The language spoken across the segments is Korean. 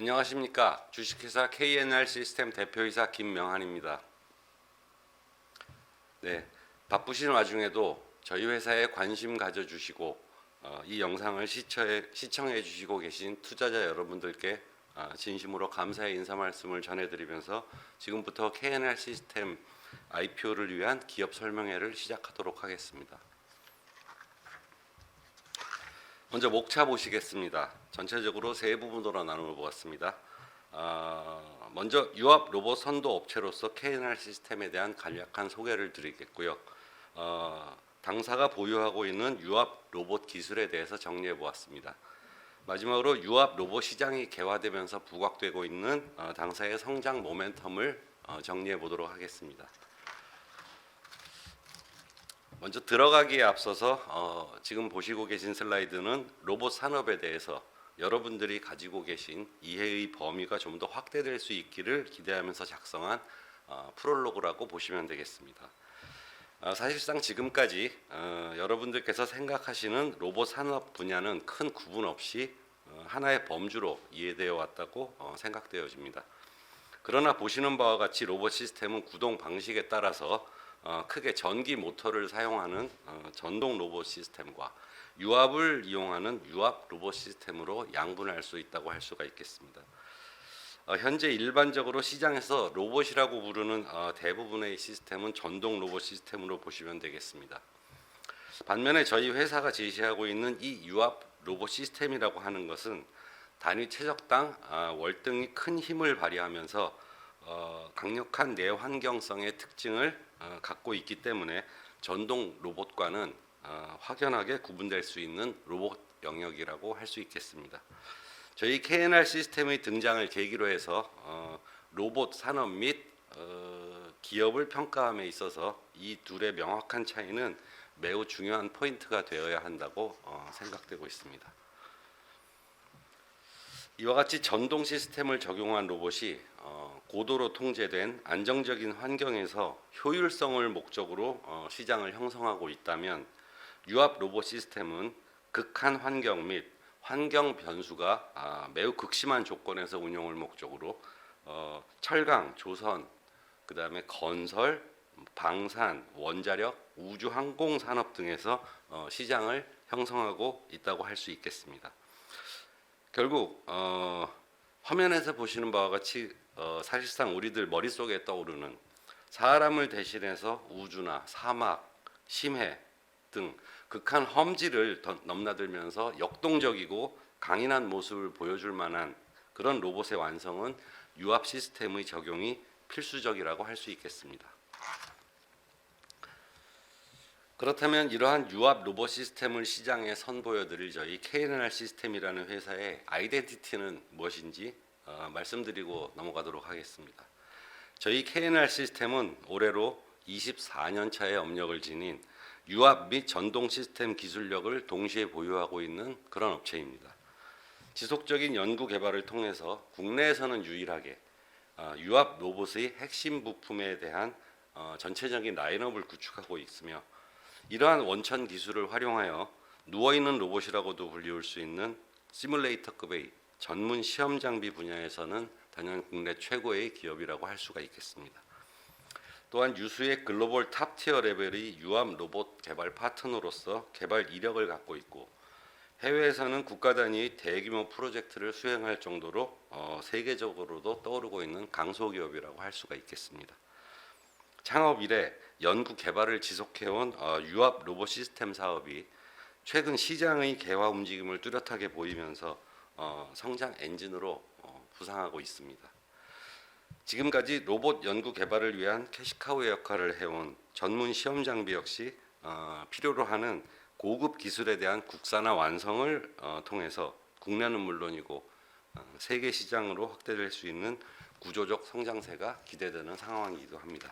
안녕하십니까 주식회사 KNR 시스템 대표이사 김명한입니다. 네, 바쁘신 와중에도 저희 회사에 관심 가져주시고 어, 이 영상을 시청해, 시청해 주시고 계신 투자자 여러분들께 아, 진심으로 감사의 인사 말씀을 전해드리면서 지금부터 KNR 시스템 IPO를 위한 기업 설명회를 시작하도록 하겠습니다. 먼저 목차 보시겠습니다. 전체적으로 세 부분으로 나누어 보았습니다. 아, 먼저 유압 로봇 선도 업체로서 KNR 시스템에 대한 간략한 소개를 드리겠고요. 어, 당사가 보유하고 있는 유압 로봇 기술에 대해서 정리해 보았습니다. 마지막으로 유압 로봇 시장이 개화되면서 부각되고 있는 어, 당사의 성장 모멘텀을 어, 정리해 보도록 하겠습니다. 먼저 들어가기에 앞서서 어, 지금 보시고 계신 슬라이드는 로봇 산업에 대해서 여러분들이 가지고 계신 이해의 범위가 좀 더 확대될 수 있기를 기대하면서 작성한 어, 프롤로그라고 보시면 되겠습니다. 어, 사실상 지금까지 어, 여러분들께서 생각하시는 로봇 산업 분야는 큰 구분 없이 어, 하나의 범주로 이해되어 왔다고 어, 생각되어집니다. 그러나 보시는 바와 같이 로봇 시스템은 구동 방식에 따라서 어, 크게 전기 모터를 사용하는 어, 전동 로봇 시스템과 유압을 이용하는 유압 로봇 시스템으로 양분할 수 있다고 할 수가 있겠습니다. 어, 현재 일반적으로 시장에서 로봇이라고 부르는 어, 대부분의 시스템은 전동 로봇 시스템으로 보시면 되겠습니다. 반면에 저희 회사가 제시하고 있는 이 유압 로봇 시스템이라고 하는 것은 단위 최적당 아, 월등히 큰 힘을 발휘하면서 어, 강력한 내환경성의 특징을 어, 갖고 있기 때문에 전동 로봇과는 어, 확연하게 구분될 수 있는 로봇 영역이라고 할 수 있겠습니다. 저희 KNR 시스템의 등장을 계기로 해서 어, 로봇 산업 및 어, 기업을 평가함에 있어서 이 둘의 명확한 차이는 매우 중요한 포인트가 되어야 한다고 어, 생각되고 있습니다. 이와 같이 전동 시스템을 적용한 로봇이 어, 고도로 통제된 안정적인 환경에서 효율성을 목적으로 어, 시장을 형성하고 있다면 유압 로봇 시스템은 극한 환경 및 환경 변수가 아, 매우 극심한 조건에서 운용을 목적으로 어, 철강, 조선, 그 다음에 건설, 방산, 원자력, 우주 항공 산업 등에서 어, 시장을 형성하고 있다고 할 수 있겠습니다. 결국 어, 화면에서 보시는 바와 같이 어, 사실상 우리들 머릿속에 떠오르는 사람을 대신해서 우주나 사막, 심해 등 극한 험지를 더- 넘나들면서 역동적이고 강인한 모습을 보여줄 만한 그런 로봇의 완성은 유압 시스템의 적용이 필수적이라고 할 수 있겠습니다. 그렇다면 이러한 유압 로봇 시스템을 시장에 선보여 드릴 저희 KNR 시스템이라는 회사의 아이덴티티는 무엇인지 어, 말씀드리고 넘어가도록 하겠습니다. 저희 KNR 시스템은 올해로 24년 차의 업력을 지닌 유압 및 전동 시스템 기술력을 동시에 보유하고 있는 그런 업체입니다. 지속적인 연구 개발을 통해서 국내에서는 유일하게 어, 유압 로봇의 핵심 부품에 대한 어, 전체적인 라인업을 구축하고 있으며 이러한 원천 기술을 활용하여 누워 있는 로봇이라고도 불리울 수 있는 시뮬레이터급의 전문 시험 장비 분야에서는 단연 국내 최고의 기업이라고 할 수가 있겠습니다. 또한 유수의 글로벌 탑티어 레벨의 유압 로봇 개발 파트너로서 개발 이력을 갖고 있고 해외에서는 국가 단위의 대규모 프로젝트를 수행할 정도로 어, 세계적으로도 떠오르고 있는 강소 기업이라고 할 수가 있겠습니다. 창업 이래 연구 개발을 지속해온 어, 유압 로봇 시스템 사업이 최근 시장의 개화 움직임을 뚜렷하게 보이면서 어, 성장 엔진으로 어, 부상하고 있습니다. 지금까지 로봇 연구 개발을 위한 캐시카우의 역할을 해온 전문 시험 장비 역시 어, 필요로 하는 고급 기술에 대한 국산화 완성을 어, 통해서 국내는 물론이고 어, 세계 시장으로 확대될 수 있는 구조적 성장세가 기대되는 상황이기도 합니다.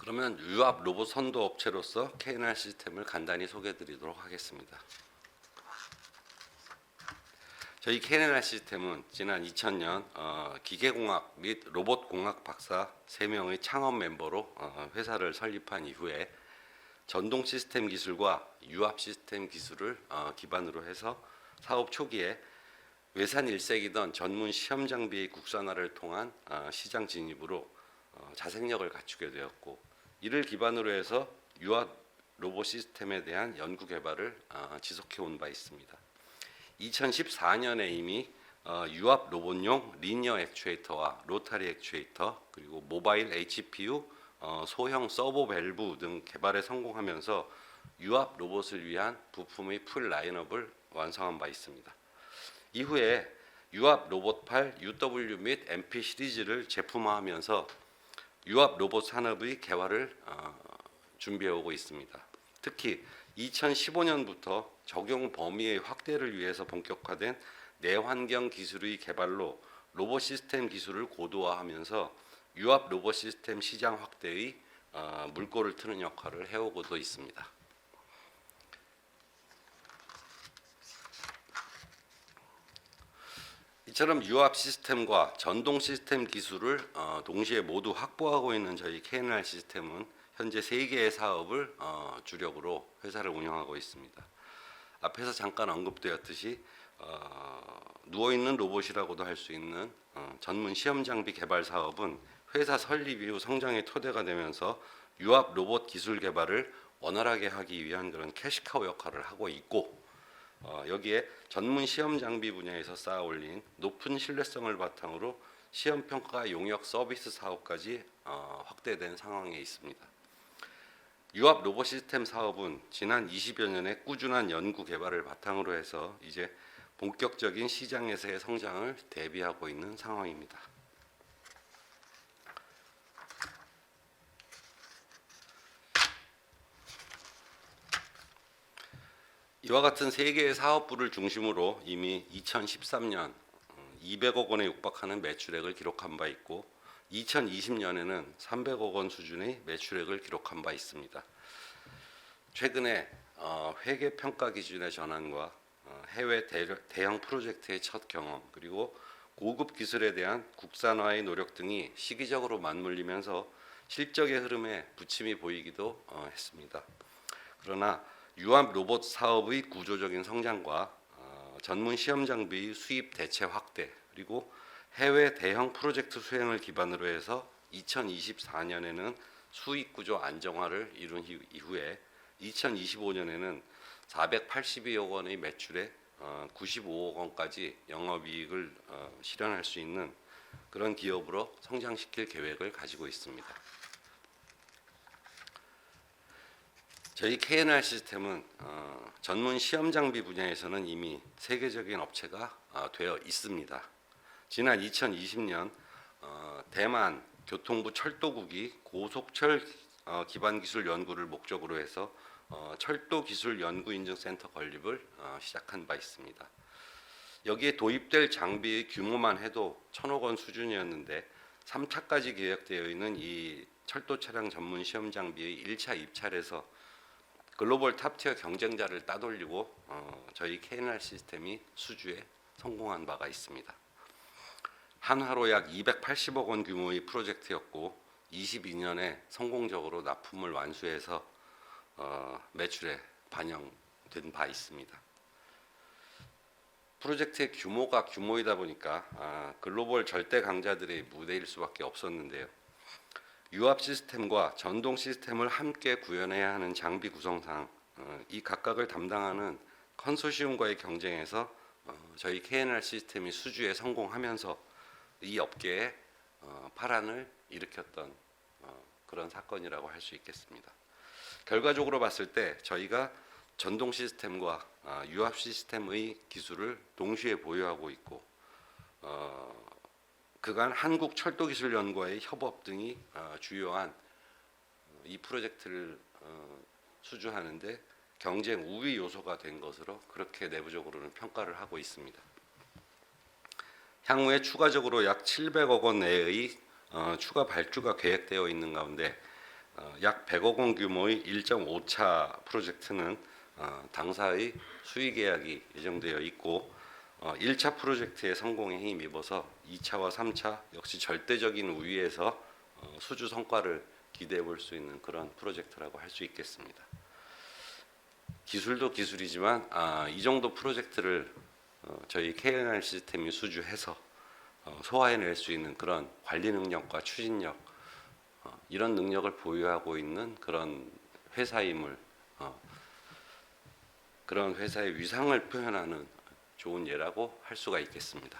그러면 유압 로봇 선도 업체로서 KNR 시스템을 간단히 소개해드리도록 하겠습니다. 저희 KNR 시스템은 지난 2000년 어, 기계공학 및 로봇공학 박사 3명의 창업 멤버로 어, 회사를 설립한 이후에 전동 시스템 기술과 유압 시스템 기술을 어, 기반으로 해서 사업 초기에 외산 일색이던 전문 시험 장비의 국산화를 통한 어, 시장 진입으로 어, 자생력을 갖추게 되었고 이를 기반으로 해서 유압 로봇 시스템에 대한 연구 개발을 어, 지속해 온 바 있습니다. 2014년에 이미 어, 유압 로봇용 리니어 액추에이터와 로타리 액추에이터 그리고 모바일 HPU 어, 소형 서버 밸브 등 개발에 성공하면서 유압 로봇을 위한 부품의 풀 라인업을 완성한 바 있습니다. 이후에 유압 로봇 8 UW 및 MP 시리즈를 제품화하면서 유압 로봇 산업의 개화를 어, 준비해 오고 있습니다. 특히 2015년부터 적용 범위의 확대를 위해서 본격화된 내환경 기술의 개발로 로봇 시스템 기술을 고도화하면서 유압 로봇 시스템 시장 확대의 어, 물꼬를 트는 역할을 해오고도 있습니다. 이처럼 유압 시스템과 전동 시스템 기술을 어, 동시에 모두 확보하고 있는 저희 KNR 시스템은 현재 세 개의 사업을 어, 주력으로 회사를 운영하고 있습니다. 앞에서 잠깐 언급되었듯이 어, 누워 있는 로봇이라고도 할 수 있는 어, 전문 시험 장비 개발 사업은 회사 설립 이후 성장의 토대가 되면서 유압 로봇 기술 개발을 원활하게 하기 위한 그런 캐시카우 역할을 하고 있고 어, 여기에 전문 시험 장비 분야에서 쌓아 올린 높은 신뢰성을 바탕으로 시험 평가 용역 서비스 사업까지 어, 확대된 상황에 있습니다. 유압 로봇 시스템 사업은 지난 20여 년의 꾸준한 연구 개발을 바탕으로 해서 이제 본격적인 시장에서의 성장을 대비하고 있는 상황입니다. 이와 같은 세 개의 사업부를 중심으로 이미 2013년 200억 원에 육박하는 매출액을 기록한 바 있고 2020년에는 300억 원 수준의 매출액을 기록한 바 있습니다. 최근에 어, 회계 평가 기준의 전환과 어, 해외 대- 대형 프로젝트의 첫 경험 그리고 고급 기술에 대한 국산화의 노력 등이 시기적으로 맞물리면서 실적의 흐름에 부침이 보이기도 어, 했습니다. 그러나 유압 로봇 사업의 구조적인 성장과 어, 전문 시험 장비의 수입 대체 확대 그리고 해외 대형 프로젝트 수행을 기반으로 해서 2024년에는 수익 구조 안정화를 이룬 히- 이후에 2025년에는 482억 원의 매출에 어, 95억 원까지 영업이익을 어, 실현할 수 있는 그런 기업으로 성장시킬 계획을 가지고 있습니다. 저희 KNR 시스템은 어, 전문 시험 장비 분야에서는 이미 세계적인 업체가 어, 되어 있습니다. 지난 2020년 어, 대만 교통부 철도국이 고속철 어, 기반 기술 연구를 목적으로 해서 어, 철도 기술 연구 인증 센터 건립을 어, 시작한 바 있습니다. 여기에 도입될 장비의 규모만 해도 천억 원 수준이었는데 3차까지 계획되어 있는 이 철도 차량 전문 시험 장비의 1차 입찰에서 글로벌 탑티어 경쟁자를 따돌리고 어, 저희 KNR 시스템이 수주에 성공한 바가 있습니다. 한화로 약 280억 원 규모의 프로젝트였고 22년에 성공적으로 납품을 완수해서 어, 매출에 반영된 바 있습니다. 프로젝트의 규모가 규모이다 보니까 아, 글로벌 절대 강자들의 무대일 수밖에 없었는데요. 유압 시스템과 전동 시스템을 함께 구현해야 하는 장비 구성상 어, 이 각각을 담당하는 컨소시움과의 경쟁에서 어, 저희 KNR 시스템이 수주에 성공하면서 이 업계에 어, 파란을 일으켰던 어, 그런 사건이라고 할 수 있겠습니다. 결과적으로 봤을 때 저희가 전동 시스템과 아, 유압 시스템의 기술을 동시에 보유하고 있고 어, 그간 한국 철도기술연구와의 협업 등이 어, 주요한 이 프로젝트를 어, 수주하는데 경쟁 우위 요소가 된 것으로 그렇게 내부적으로는 평가를 하고 있습니다. 향후에 추가적으로 약 700억 원 내의 어, 추가 발주가 계획되어 있는 가운데 어, 약 100억 원 규모의 1.5차 프로젝트는 어, 당사의 수의 계약이 예정되어 있고 어, 1차 프로젝트의 성공에 힘입어서 2차와 3차 역시 절대적인 우위에서 어, 수주 성과를 기대해 볼 수 있는 그런 프로젝트라고 할 수 있겠습니다. 기술도 기술이지만 아, 이 정도 프로젝트를 어, 저희 KNR 시스템이 수주해서 어, 소화해낼 수 있는 그런 관리 능력과 추진력 어, 이런 능력을 보유하고 있는 그런 회사임을 어, 그런 회사의 위상을 표현하는 좋은 예라고 할 수가 있겠습니다.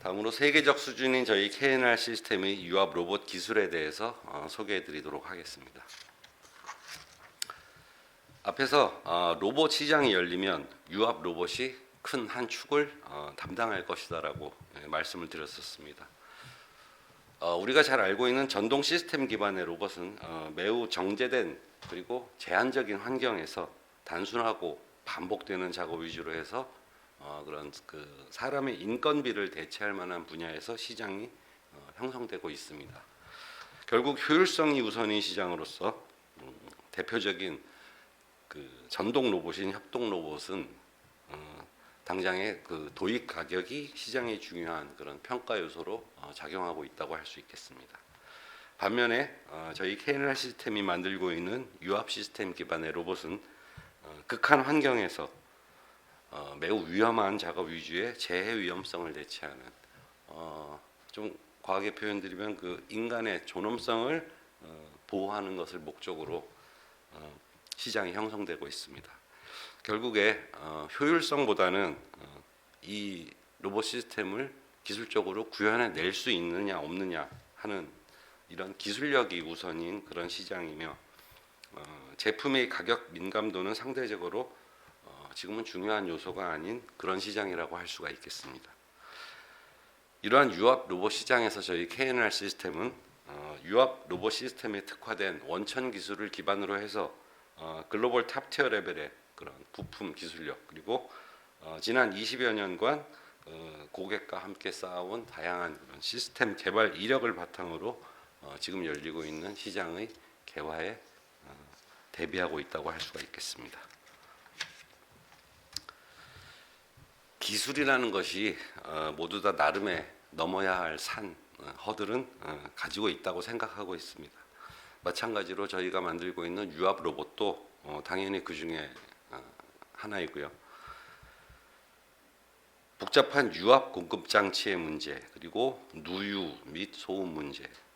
다음으로 세계적 수준인 저희 KNR 시스템의 유압 로봇 기술에 대해서 어, 소개해 드리도록 하겠습니다. 앞에서 어, 로봇 시장이 열리면 유압 로봇이 큰 한 축을 어, 담당할 것이다라고 예, 말씀을 드렸었습니다. 어, 우리가 잘 알고 있는 전동 시스템 기반의 로봇은 어, 매우 정제된 그리고 제한적인 환경에서 단순하고 반복되는 작업 위주로 해서 어, 그런 그 사람의 인건비를 대체할 만한 분야에서 시장이 어, 형성되고 있습니다. 결국 효율성이 우선인 시장으로서 음, 대표적인 그 전동 로봇인 협동 로봇은 어, 당장의 그 도입 가격이 시장에 중요한 그런 평가 요소로 어, 작용하고 있다고 할 수 있겠습니다. 반면에 어, 저희 KNR 시스템이 만들고 있는 유압 시스템 기반의 로봇은 어, 극한 환경에서 어, 매우 위험한 작업 위주의 재해 위험성을 대체하는 어, 좀 과하게 표현드리면 그 인간의 존엄성을 어, 보호하는 것을 목적으로 어, 시장이 형성되고 있습니다. 결국에 어, 효율성보다는 어, 이 로봇 시스템을 기술적으로 구현해 낼 수 있느냐 없느냐 하는 이런 기술력이 우선인 그런 시장이며 어, 제품의 가격 민감도는 상대적으로 어, 지금은 중요한 요소가 아닌 그런 시장이라고 할 수가 있겠습니다. 이러한 유압 로봇 시장에서 저희 KNR 시스템은 어, 유압 로봇 시스템에 특화된 원천 기술을 기반으로 해서 어, 글로벌 탑티어 레벨의 그런 부품 기술력 그리고 어, 지난 20여 년간 어, 고객과 함께 쌓아온 다양한 그런 시스템 개발 이력을 바탕으로 어, 지금 열리고 있는 시장의 개화에 어, 대비하고 있다고 할 수가 있겠습니다. 기술이라는 것이 어, 모두 다 나름의 넘어야 할산 어, 허들은 어, 가지고 있다고 생각하고 있습니다. 마찬가지로 저희가 만들고 있는 유압 로봇도 어, 당연히 그 중에 어, 하나이고요. 복잡한 유압 공급 장치의 문제 그리고 누유 및 소음 문제, 음,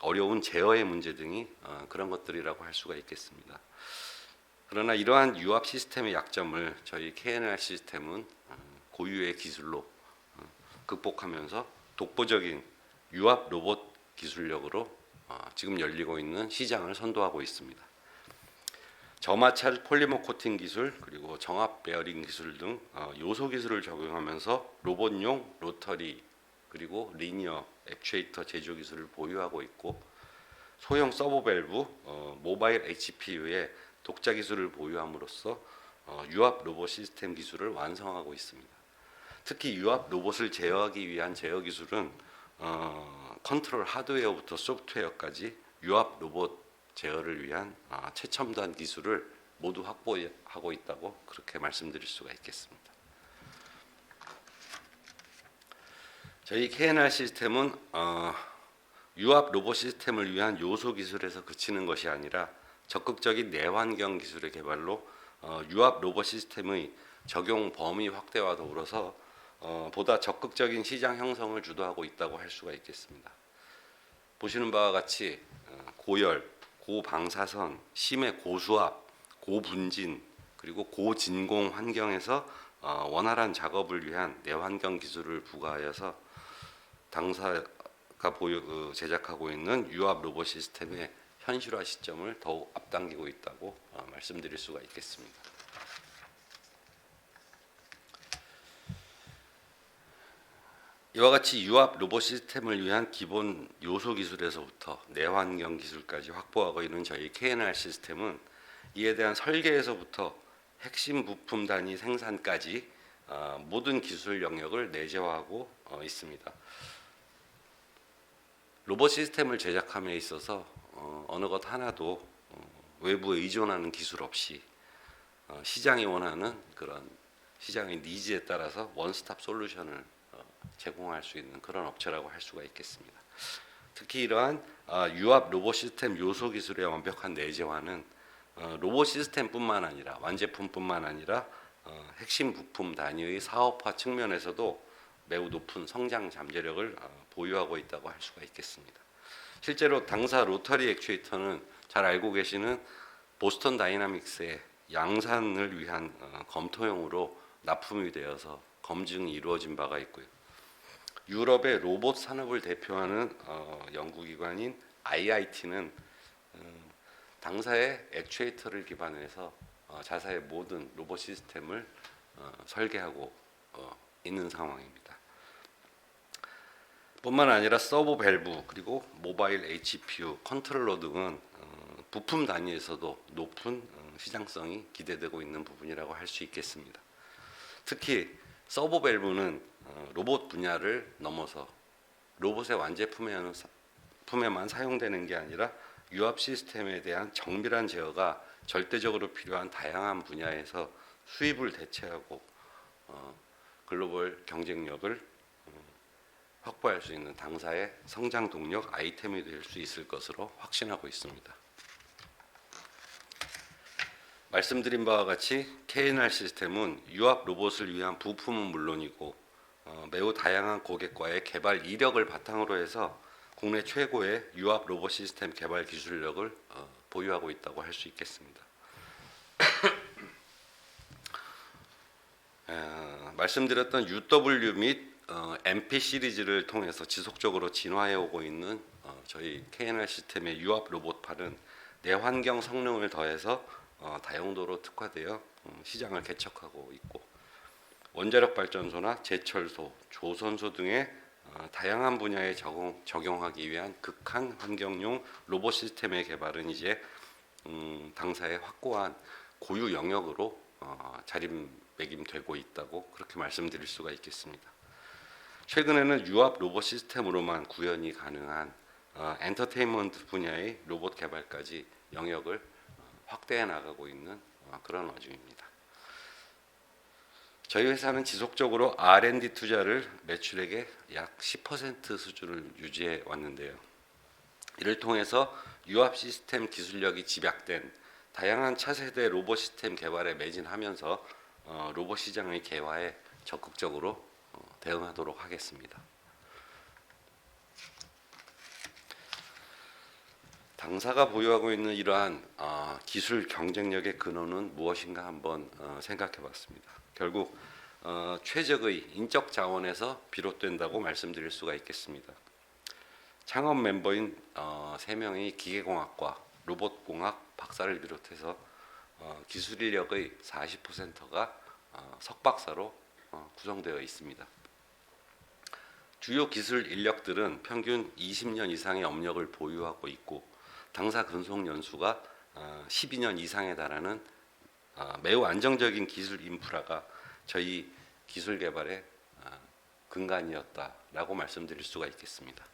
어려운 제어의 문제 등이 어, 그런 것들이라고 할 수가 있겠습니다. 그러나 이러한 유압 시스템의 약점을 저희 KNR 시스템은 어, 고유의 기술로 어, 극복하면서 독보적인 유압 로봇 기술력으로 어, 지금 열리고 있는 시장을 선도하고 있습니다. 저마찰 폴리머 코팅 기술 그리고 정압 베어링 기술 등 어, 요소 기술을 적용하면서 로봇용 로터리 그리고 리니어 액추에이터 제조 기술을 보유하고 있고 소형 서버 밸브 어, 모바일 HPU의 독자 기술을 보유함으로써 어, 유압 로봇 시스템 기술을 완성하고 있습니다. 특히 유압 로봇을 제어하기 위한 제어 기술은 어, 컨트롤 하드웨어부터 소프트웨어까지 유압 로봇 제어를 위한 아, 최첨단 기술을 모두 확보하고 있다고 그렇게 말씀드릴 수가 있겠습니다. 저희 KNR 시스템은 어, 유압 로봇 시스템을 위한 요소 기술에서 그치는 것이 아니라 적극적인 내환경 기술의 개발로 어, 유압 로봇 시스템의 적용 범위 확대와 더불어서 어, 보다 적극적인 시장 형성을 주도하고 있다고 할 수가 있겠습니다. 보시는 바와 같이 어, 고열, 고방사선, 심해 고수압, 고분진 그리고 고진공 환경에서 어, 원활한 작업을 위한 내환경 기술을 부과하여서 당사가 보유 그 제작하고 있는 유압 로봇 시스템의 현실화 시점을 더욱 앞당기고 있다고 어, 말씀드릴 수가 있겠습니다. 이와 같이 유압 로봇 시스템을 위한 기본 요소 기술에서부터 내환경 기술까지 확보하고 있는 저희 KNR 시스템은 이에 대한 설계에서부터 핵심 부품 단위 생산까지 어, 모든 기술 영역을 내재화하고 어, 있습니다. 로봇 시스템을 제작함에 있어서 어, 어느 것 하나도 어, 외부에 의존하는 기술 없이 어, 시장이 원하는 그런 시장의 니즈에 따라서 원스톱 솔루션을 어, 제공할 수 있는 그런 업체라고 할 수가 있겠습니다. 특히 이러한 아, 유압 로봇 시스템 요소 기술의 완벽한 내재화는 어, 로봇 시스템뿐만 아니라 완제품뿐만 아니라 어, 핵심 부품 단위의 사업화 측면에서도 매우 높은 성장 잠재력을 어, 보유하고 있다고 할 수가 있겠습니다. 실제로 당사 로터리 액추에이터는 잘 알고 계시는 보스턴 다이나믹스의 양산을 위한 어, 검토용으로 납품이 되어서 검증이 이루어진 바가 있고요. 유럽의 로봇 산업을 대표하는 어, 연구기관인 IIT는 음, 당사의 액추에이터를 기반해서 어, 자사의 모든 로봇 시스템을 어, 설계하고 어, 있는 상황입니다. 뿐만 아니라 서버 밸브 그리고 모바일 HPU, 컨트롤러 등은 어, 부품 단위에서도 높은 어, 시장성이 기대되고 있는 부분이라고 할 수 있겠습니다. 특히 서버 밸브는 어, 로봇 분야를 넘어서 로봇의 완제품에는 사- 품에만 사용되는 게 아니라 유압 시스템에 대한 정밀한 제어가 절대적으로 필요한 다양한 분야에서 수입을 대체하고 어, 글로벌 경쟁력을 어, 확보할 수 있는 당사의 성장 동력 아이템이 될 수 있을 것으로 확신하고 있습니다. 말씀드린 바와 같이 KNR 시스템은 유압 로봇을 위한 부품은 물론이고 어, 매우 다양한 고객과의 개발 이력을 바탕으로 해서 국내 최고의 유압 로봇 시스템 개발 기술력을 어, 보유하고 있다고 할 수 있겠습니다. 어, 말씀드렸던 UW 및 어, MP 시리즈를 통해서 지속적으로 진화해 오고 있는 어, 저희 KNR 시스템의 유압 로봇팔은 내환경 성능을 더해서 어, 다용도로 특화되어 음, 시장을 개척하고 있고 원자력 발전소나 제철소, 조선소 등의 어, 다양한 분야에 적용, 적용 하기 위한 극한 환경용 로봇 시스템의 개발은 이제 음, 당사의 확고한 고유 영역으로 어, 자리매김되고 있다고 그렇게 말씀드릴 수가 있겠습니다. 최근에는 유압 로봇 시스템으로만 구현이 가능한 어, 엔터테인먼트 분야의 로봇 개발까지 영역을 어, 확대해 나가고 있는 어, 그런 와중입니다. 저희 회사는 지속적으로 R&D 투자를 매출액의 약 10% 수준을 유지해 왔는데요. 이를 통해서 유압 시스템 기술력이 집약된 다양한 차세대 로봇 시스템 개발에 매진하면서 어, 로봇 시장의 개화에 적극적으로 어, 대응하도록 하겠습니다. 당사가 보유하고 있는 이러한 어, 기술 경쟁력의 근원은 무엇인가 한번 어, 생각해 봤습니다. 결국 어, 최적의 인적 자원에서 비롯된다고 말씀드릴 수가 있겠습니다. 창업 멤버인 어, 세 명의 기계공학과 로봇공학 박사를 비롯해서 어, 기술 인력의 40%가 어, 석박사로 어, 구성되어 있습니다. 주요 기술 인력들은 평균 20년 이상의 업력을 보유하고 있고 당사 근속 연수가 어, 12년 이상에 달하는 어, 매우 안정적인 기술 인프라가 저희 기술 개발의 어, 근간이었다라고 말씀드릴 수가 있겠습니다.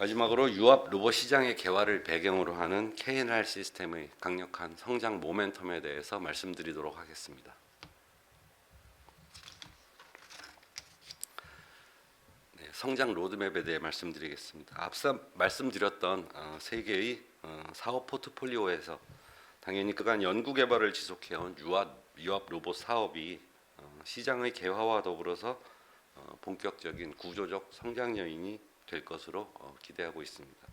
마지막으로 유압 로봇 시장의 개화를 배경으로 하는 KNR 시스템의 강력한 성장 모멘텀에 대해서 말씀드리도록 하겠습니다. 네, 성장 로드맵에 대해 말씀드리겠습니다. 앞서 말씀드렸던 어, 세 개의 어, 사업 포트폴리오에서 당연히 그간 연구 개발을 지속해온 유압, 유압 로봇 사업이 어, 시장의 개화와 더불어서 어, 본격적인 구조적 성장 요인이 될 것으로 어, 기대하고 있습니다.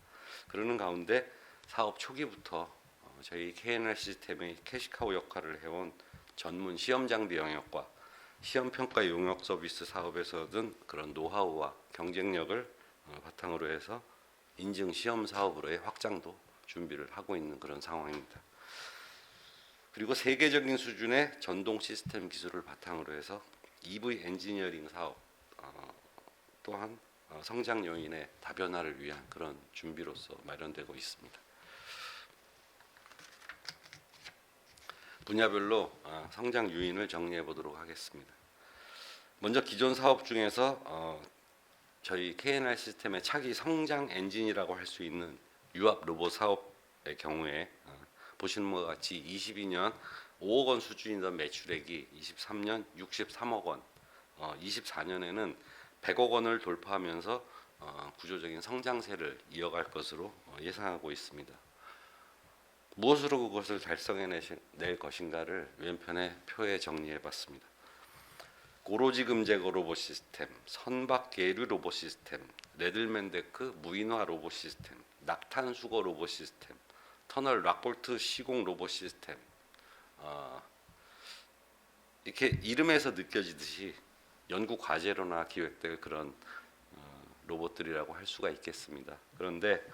그러는 가운데 사업 초기부터 어, 저희 KNR 시스템의 캐시카우 역할을 해온 전문 시험 장비 영역과 시험 평가 용역 서비스 사업에서 얻은 그런 노하우와 경쟁력을 어, 바탕으로 해서 인증 시험 사업으로의 확장도 준비를 하고 있는 그런 상황입니다. 그리고 세계적인 수준의 전동 시스템 기술을 바탕으로 해서 EV 엔지니어링 사업 어, 또한 어, 성장 요인의 다변화를 위한 그런 준비로서 마련되고 있습니다. 분야별로 어, 성장 요인을 정리해 보도록 하겠습니다. 먼저 기존 사업 중에서 어, 저희 KNR 시스템의 차기 성장 엔진이라고 할 수 있는 유압 로봇 사업의 경우에 어, 보시는 바와 같이 22년 5억 원 수준이던 매출액이 23년 63억 원, 어, 24년에는 100억 원을 돌파하면서 어, 구조적인 성장세를 이어갈 것으로 어, 예상하고 있습니다. 무엇으로 그것을 달성해낼 것인가를 왼편의 표에 정리해봤습니다. 고로지 금 제거 로봇 시스템, 선박 계류 로봇 시스템, 레들맨데크 무인화 로봇 시스템, 낙탄 수거 로봇 시스템, 터널 락볼트 시공 로봇 시스템. 어, 이렇게 이름에서 느껴지듯이 연구 과제로나 기획될 그런 어, 로봇들이라고 할 수가 있겠습니다. 그런데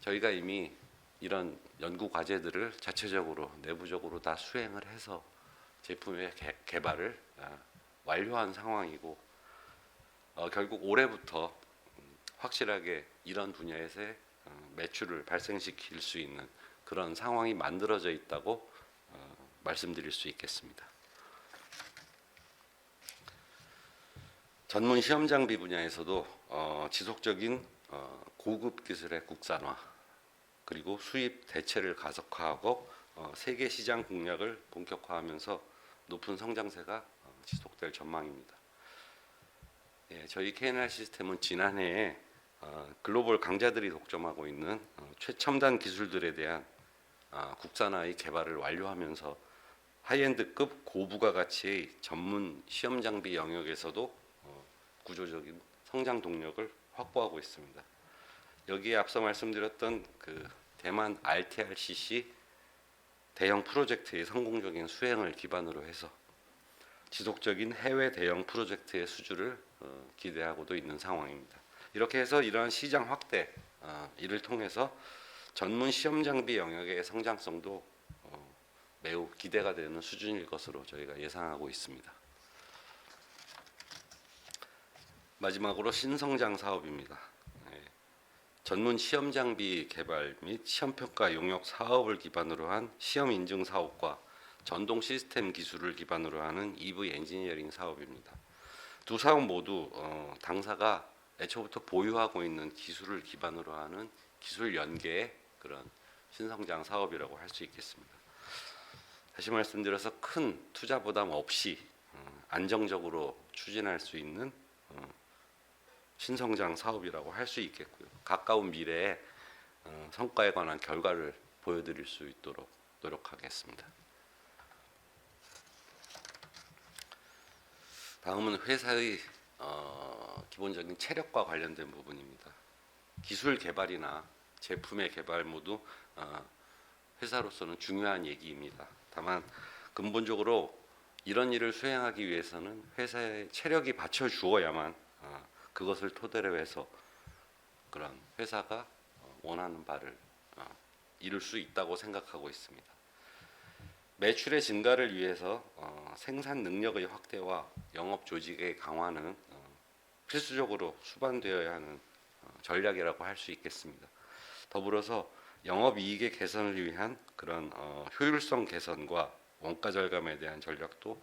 저희가 이미 이런 연구 과제들을 자체적으로 내부적으로 다 수행을 해서 제품의 개, 개발을 아, 완료한 상황이고 어, 결국 올해부터 음, 확실하게 이런 분야에서의 어, 매출을 발생시킬 수 있는 그런 상황이 만들어져 있다고 어, 말씀드릴 수 있겠습니다. 전문 시험 장비 분야에서도 어, 지속적인 어, 고급 기술의 국산화 그리고 수입 대체를 가속화하고 어, 세계 시장 공략을 본격화하면서 높은 성장세가 어, 지속될 전망입니다. 예, 저희 KNR 시스템은 지난해에 어, 글로벌 강자들이 독점하고 있는 어, 최첨단 기술들에 대한 아, 국산화의 개발을 완료하면서 하이엔드급 고부가 가치의 전문 시험 장비 영역에서도 어, 구조적인 성장 동력을 확보하고 있습니다. 여기에 앞서 말씀드렸던 그 대만 RTRCC 대형 프로젝트의 성공적인 수행을 기반으로 해서 지속적인 해외 대형 프로젝트의 수주를 어, 기대하고도 있는 상황입니다. 이렇게 해서 이러한 시장 확대 어, 이를 통해서 전문 시험 장비 영역의 성장성도 어, 매우 기대가 되는 수준일 것으로 저희가 예상하고 있습니다. 마지막으로 신성장 사업입니다. 예, 전문 시험 장비 개발 및 시험 평가 용역 사업을 기반으로 한 시험 인증 사업과 전동 시스템 기술을 기반으로 하는 EV 엔지니어링 사업입니다. 두 사업 모두 어, 당사가 애초부터 보유하고 있는 기술을 기반으로 하는 기술 연계의 그런 신성장 사업이라고 할 수 있겠습니다. 다시 말씀드려서 큰 투자 부담 없이 어, 안정적으로 추진할 수 있는 어, 신성장 사업이라고 할 수 있겠고요. 가까운 미래에 어, 성과에 관한 결과를 보여드릴 수 있도록 노력하겠습니다. 다음은 회사의 어, 기본적인 체력과 관련된 부분입니다. 기술 개발이나 제품의 개발 모두 어, 회사로서는 중요한 얘기입니다. 다만 근본적으로 이런 일을 수행하기 위해서는 회사의 체력이 받쳐 주어야만 어, 그것을 토대로 해서 그런 회사가 어, 원하는 바를 어, 이룰 수 있다고 생각하고 있습니다. 매출의 증가를 위해서 어, 생산 능력의 확대와 영업 조직의 강화는 어, 필수적으로 수반되어야 하는 어, 전략이라고 할 수 있겠습니다. 더불어서 영업 이익의 개선을 위한 그런 어, 효율성 개선과 원가 절감에 대한 전략도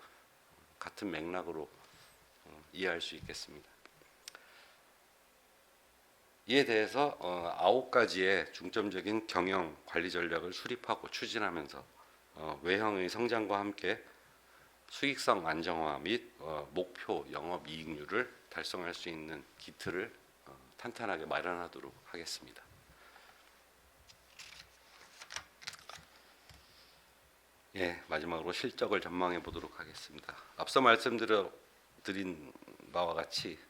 같은 맥락으로 어, 이해할 수 있겠습니다. 이에 대해서 어, 아홉 가지의 중점적인 경영 관리 전략을 수립하고 추진하면서 어, 외형의 성장과 함께 수익성 안정화 및 어, 목표 영업 이익률을 달성할 수 있는 기틀을 어, 탄탄하게 마련하도록 하겠습니다. 예, 마지막으로 실적을 전망해 보도록 하겠습니다. 앞서 말씀드려 드린 바와 같이 어,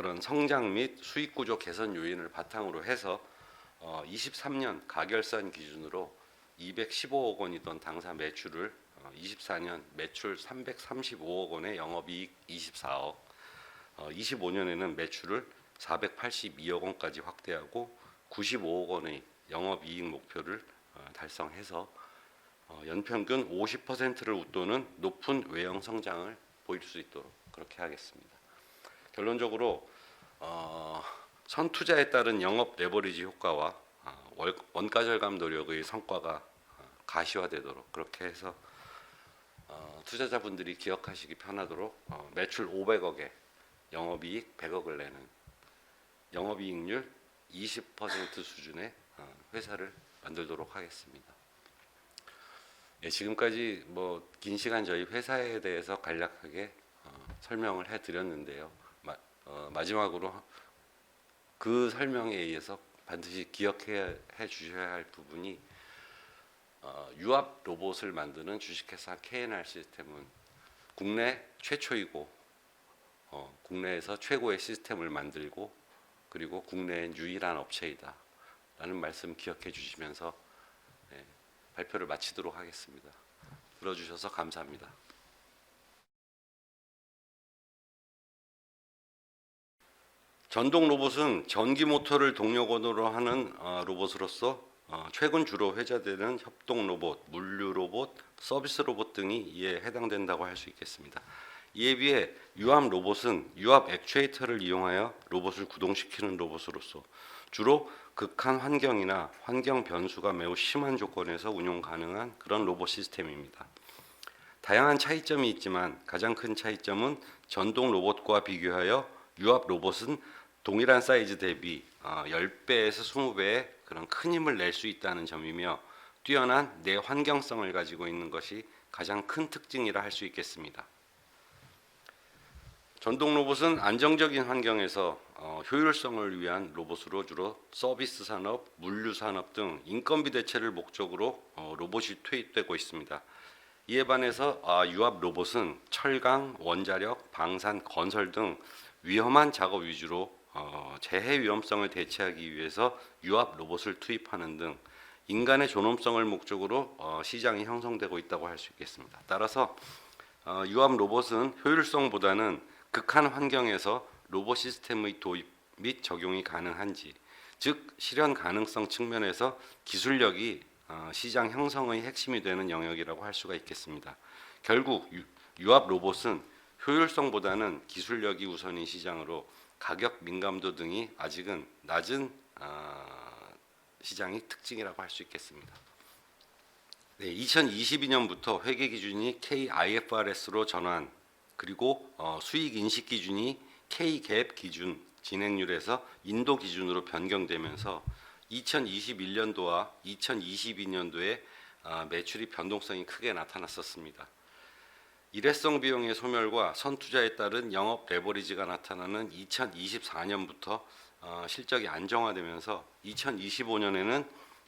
그런 성장 및 수익 구조 개선 요인을 바탕으로 해서 어, 23년 가결산 기준으로 215억 원이던 당사 매출을 어, 24년 매출 335억 원에 영업이익 24억, 어, 25년에는 매출을 482억 원까지 확대하고 95억 원의 영업이익 목표를 어, 달성해서 어, 연평균 50%를 웃도는 높은 외형 성장을 보일 수 있도록 그렇게 하겠습니다. 결론적으로 어, 선투자에 따른 영업 레버리지 효과와 어, 월- 원가 절감 노력의 성과가 어, 가시화되도록 그렇게 해서 어, 투자자분들이 기억하시기 편하도록 어, 매출 500억에 영업이익 100억을 내는 영업이익률 20% 수준의 어, 회사를 만들도록 하겠습니다. 예, 지금까지 뭐 긴 시간 저희 회사에 대해서 간략하게 어, 설명을 해드렸는데요. 마, 어, 마지막으로 그 설명에 의해서 반드시 기억해 해 주셔야 할 부분이 어, 유압 로봇을 만드는 주식회사 KNR 시스템은 국내 최초이고 어, 국내에서 최고의 시스템을 만들고 그리고 국내엔 유일한 업체이다라는 말씀 기억해 주시면서 네, 발표를 마치도록 하겠습니다. 들어주셔서 감사합니다. 전동 로봇은 전기 모터를 동력원으로 하는 어, 로봇으로서 어, 최근 주로 회자되는 협동 로봇, 물류 로봇, 서비스 로봇 등이 이에 해당된다고 할 수 있겠습니다. 이에 비해 유압 로봇은 유압 액추에이터를 이용하여 로봇을 구동시키는 로봇으로서 주로 극한 환경이나 환경 변수가 매우 심한 조건에서 운용 가능한 그런 로봇 시스템입니다. 다양한 차이점이 있지만 가장 큰 차이점은 전동 로봇과 비교하여 유압 로봇은 동일한 사이즈 대비 어, 10배에서 20배의 그런 큰 힘을 낼 수 있다는 점이며 뛰어난 내 환경성을 가지고 있는 것이 가장 큰 특징이라 할 수 있겠습니다. 전동 로봇은 안정적인 환경에서 어, 효율성을 위한 로봇으로 주로 서비스 산업, 물류 산업 등 인건비 대체를 목적으로 어, 로봇이 투입되고 있습니다. 이에 반해서 아, 유압 로봇은 철강, 원자력, 방산, 건설 등 위험한 작업 위주로 어, 재해 위험성을 대체하기 위해서 유압 로봇을 투입하는 등 인간의 존엄성을 목적으로 어, 시장이 형성되고 있다고 할 수 있겠습니다. 따라서 어, 유압 로봇은 효율성보다는 극한 환경에서 로봇 시스템의 도입 및 적용이 가능한지, 즉 실현 가능성 측면에서 기술력이 어, 시장 형성의 핵심이 되는 영역이라고 할 수가 있겠습니다. 결국 유, 유압 로봇은 효율성보다는 기술력이 우선인 시장으로 가격 민감도 등이 아직은 낮은 어, 시장이 특징이라고 할 수 있겠습니다. 네, 2022년부터 회계 기준이 KIFRS로 전환 그리고 어, 수익 인식 기준이 K-GAAP 기준 진행률에서 인도 기준으로 변경되면서 2021년도와 2022년도에 어, 매출이 변동성이 크게 나타났었습니다. 일회성 비용의 소멸과 선투자에 따른 영업 레버리지가 나타나는 2024년부터 어, 실적이 안정화되면서 2025년에는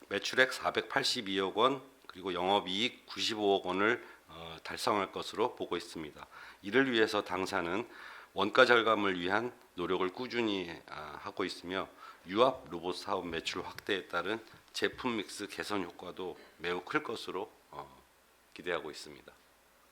매출액 482억 원 그리고 영업이익 95억 원을 어, 달성할 것으로 보고 있습니다. 이를 위해서 당사는 원가 절감을 위한 노력을 꾸준히 아, 하고 있으며 유압 로봇 사업 매출 확대에 따른 제품 믹스 개선 효과도 매우 클 것으로 어, 기대하고 있습니다.